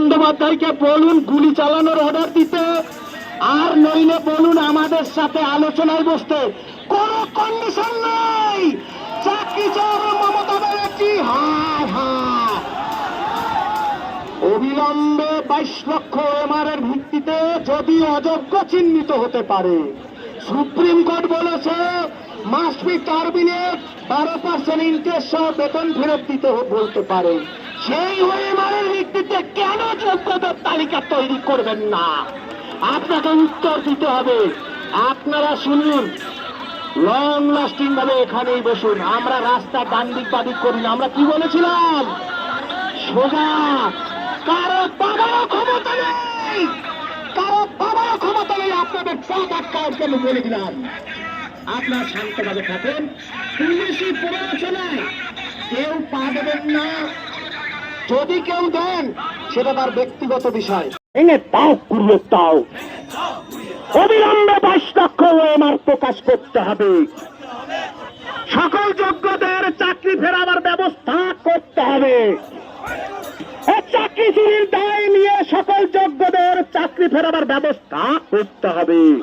বন্দ্যোপাধ্যায়কে বলুন গুলি চালানোর অর্ডার দিতে, আর নইলে বলুন আমাদের সাথে আলোচনায় বসতে। কোন কন্ডিশন নেই। চাকরি চোর মমতা ব্যানার্জি, হায় হায়। অবিলম্বে বাইশ লক্ষ এমআর এর ভিত্তিতে যদি অযোগ্য চিহ্নিত হতে পারে, সুপ্রিম কোর্ট বলেছে মাস্ট বি টার্মিনেট বারো পার্সেন্ট ইন্টারেস্ট সহ বেতন ফেরত দিতে বলতে পারে। সেই ওএমআর এর ভিত্তিতে কেন যোগ্যতার তালিকা তৈরি করবেন না? আপনাকে উত্তর দিতে হবে। আপনারা শুনুন। লং লাস্টিং ভাবে এখানেই বসুন। আমরা রাস্তা ডান দিক বাদিক করি আমরা কি বলেছিলাম? সোজা। কারও বাবারও ক্ষমতা নেই। কারও বাবারও ক্ষমতা নেই। আপনাদের ট্রাক আটকাওয়ার জন্য বলে দিলাম? আপনার শান্তভাবে থাকেন। পুলিশি প্ররোচনায় কেউ পা দেবেন না। যদি কেউ দেন, সেটা তার ব্যক্তিগত বিষয়। এনে তাও করলে তাও। অবিলম্বে বাইশ লক্ষ ওএমআর প্রকাশ করতে হবে। সকল যোগ্যদের চাকরি ফেরাবার ব্যবস্থা করতে হবে। চাকরি চুরির দায় নিয়ে সকল যোগ্যদের চাকরি ফেরাবার ব্যবস্থা করতে হবে।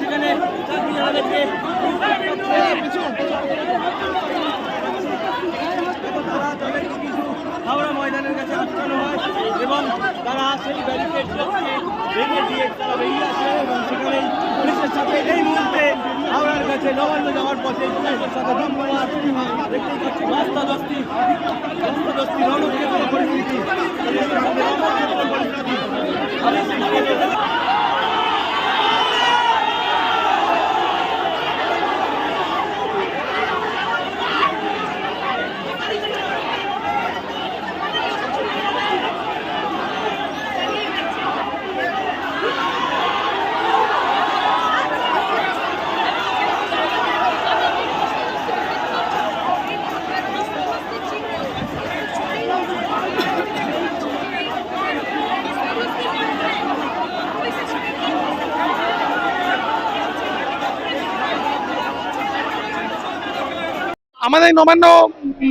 যেখানে চাকরিহারাদেরকে হাওড়া ময়দানের কাছে আটকানো হয় এবং তারা সেই ব্যারিকেডগুলোকে ভেঙে দিয়ে তারা বেরিয়ে আসে এবং সেখানে পুলিশের সাথে এই মুহূর্তে কাছে নবান্ন যাওয়ার পথে দেখতেই পাচ্ছি রাস্তাদস্তি রাস্তাদস্তি রণক্ষেত্র পরিস্থিতি পরিস্থিতি আমাদের নবান্ন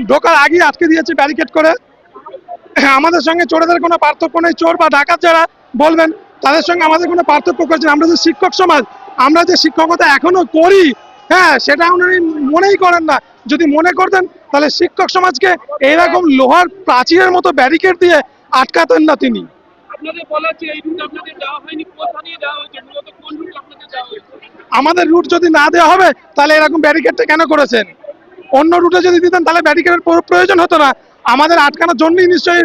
ঢোকার আগেই আটকে দিয়েছে ব্যারিকেড করে। আমাদের সঙ্গে চোরেদের কোনো পার্থক্য নেই চোর বা ডাকাত যারা বলবেন তাদের সঙ্গে আমাদের কোনো পার্থক্য করছে আমরা যে শিক্ষক সমাজ আমরা যে শিক্ষকতা এখনও করি হ্যাঁ সেটা উনি মনেই করেন না। যদি মনে করতেন তাহলে শিক্ষক সমাজকে এরকম লোহার প্রাচীরের মতো ব্যারিকেড দিয়ে আটকাতেন না তিনি। আমাদের রুট যদি না দেওয়া হবে তাহলে এরকম ব্যারিকেডটা কেন করেছেন? অন্য রুটে যদি দিতেন তাহলে ব্যারিকেডের প্রয়োজন হতো না। আমাদের আটকানোর জন্যই নিশ্চয়ই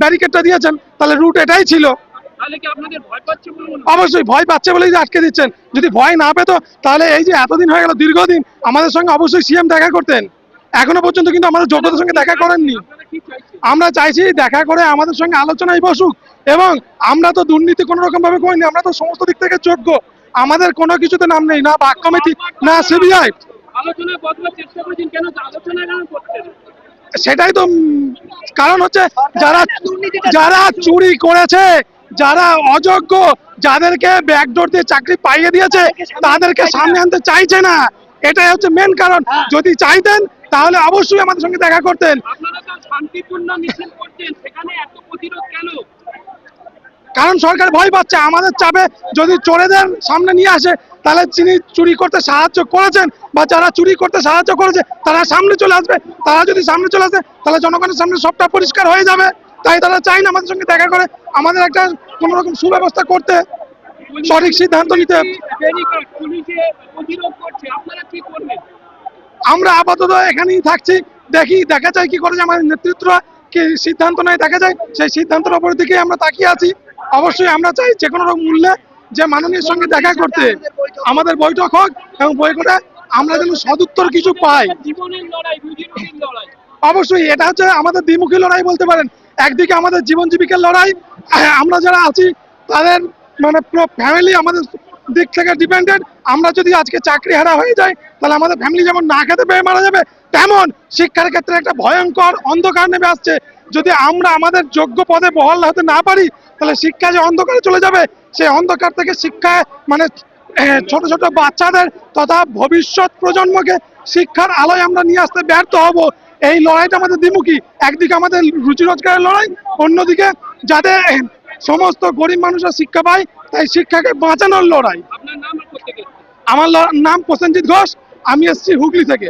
ব্যারিকেডটা দিয়েছেন। তাহলে রুট এটাই ছিল? অবশ্যই ভয় পাচ্ছে বলেই যে আটকে দিচ্ছেন। যদি ভয় না পেতো তাহলে এই যে এতদিন হয়ে গেল দীর্ঘদিন আমাদের সঙ্গে অবশ্যই সিএম দেখা করতেন। এখনও পর্যন্ত কিন্তু আমাদের যোগ্যতার সঙ্গে দেখা করেননি। আমরা চাইছি দেখা করে আমাদের সঙ্গে আলোচনায় বসুক। এবং আমরা তো দুর্নীতি কোনো রকম ভাবে করিনি আমরা তো সমস্ত দিক থেকে যোগ্য। আমাদের কোনো কিছুতে নাম নেই না বাক কমিটি না সিবিআই আলোচনায় বদলার চেষ্টা করেছেন কেন আলোচনা কেন করছেন? সেটাই তো কারণ হচ্ছে যারা যারা চুরি করেছে যারা অযোগ্য যাদেরকে ব্যাকডোর দিয়ে চাকরি পাইয়ে দিয়েছে তাদেরকে সামনে আনতে চাইছে না। এটাই হচ্ছে মেন কারণ। যদি চাইতেন তাহলে অবশ্যই আমাদের সঙ্গে দেখা করতেন। আপনারা তো শান্তিপূর্ণ মিছিল করছেন সেখানে এত প্রতিরোধ কেন? কারণ সরকার ভয় পাচ্ছে। আমাদের চাপে যদি চোরেদের সামনে নিয়ে আসে তাহলে যিনি চুরি করতে সাহায্য করেছেন বা যারা চুরি করতে সাহায্য করেছে, তারা সামনে চলে আসবে। তারা যদি সামনে চলে আসে, তাহলে জনগণের সামনে সবটা পরিষ্কার হয়ে যাবে। তাই তারা চাই না আমাদের সঙ্গে দেখা করে, আমাদের একটা কোনো রকম সুব্যবস্থা করতে। সঠিক সিদ্ধান্ত নিতে। আমরা আপাতত এখানেই থাকছি, দেখি, দেখা যায় কি করে যে আমাদের নেতৃত্বরা কি সিদ্ধান্ত নেয়, দেখা যায়। সেই সিদ্ধান্তের উপর দিকে আমরা তাকিয়ে আছি। অবশ্যই আমরা চাই যে কোনো রকম মূল্যে যে মাননীয়ের সঙ্গে দেখা করতে। আমাদের বৈঠক হোক এবং বৈঠকে আমরা যেন সদুত্তর কিছু পাই। অবশ্যই এটা হচ্ছে আমাদের দ্বিমুখী লড়াই বলতে পারেন। একদিকে আমাদের জীবন জীবিকার লড়াই আমরা যারা আছি, তাদের মানে পুরো ফ্যামিলি আমাদের দিক থেকে ডিপেন্ডেন্ট আমরা যদি আজকে চাকরি হারা হয়ে যাই, তাহলে আমাদের ফ্যামিলি যেমন না খেতে পেয়ে মারা যাবে, তেমন শিক্ষার ক্ষেত্রে একটা ভয়ঙ্কর অন্ধকার নেমে আসছে। যদি আমরা আমাদের যোগ্য পদে বহাল হতে না পারি তাহলে শিক্ষা যে অন্ধকারে চলে যাবে সেই অন্ধকার থেকে শিক্ষা মানে ছোট ছোট বাচ্চাদের তথা ভবিষ্যৎ প্রজন্মকে শিক্ষার আলোয় আমরা নিয়ে আসতে ব্যর্থ হব। এই লড়াইটা আমাদের দ্বিমুখী একদিকে আমাদের রুচি রোজগারের লড়াই অন্যদিকে যাতে সমস্ত গরিব মানুষরা শিক্ষা পায় তাই শিক্ষাকে বাঁচানোর লড়াই। আমার নাম প্রসেনজিৎ ঘোষ আমি এসেছি হুগলি থেকে।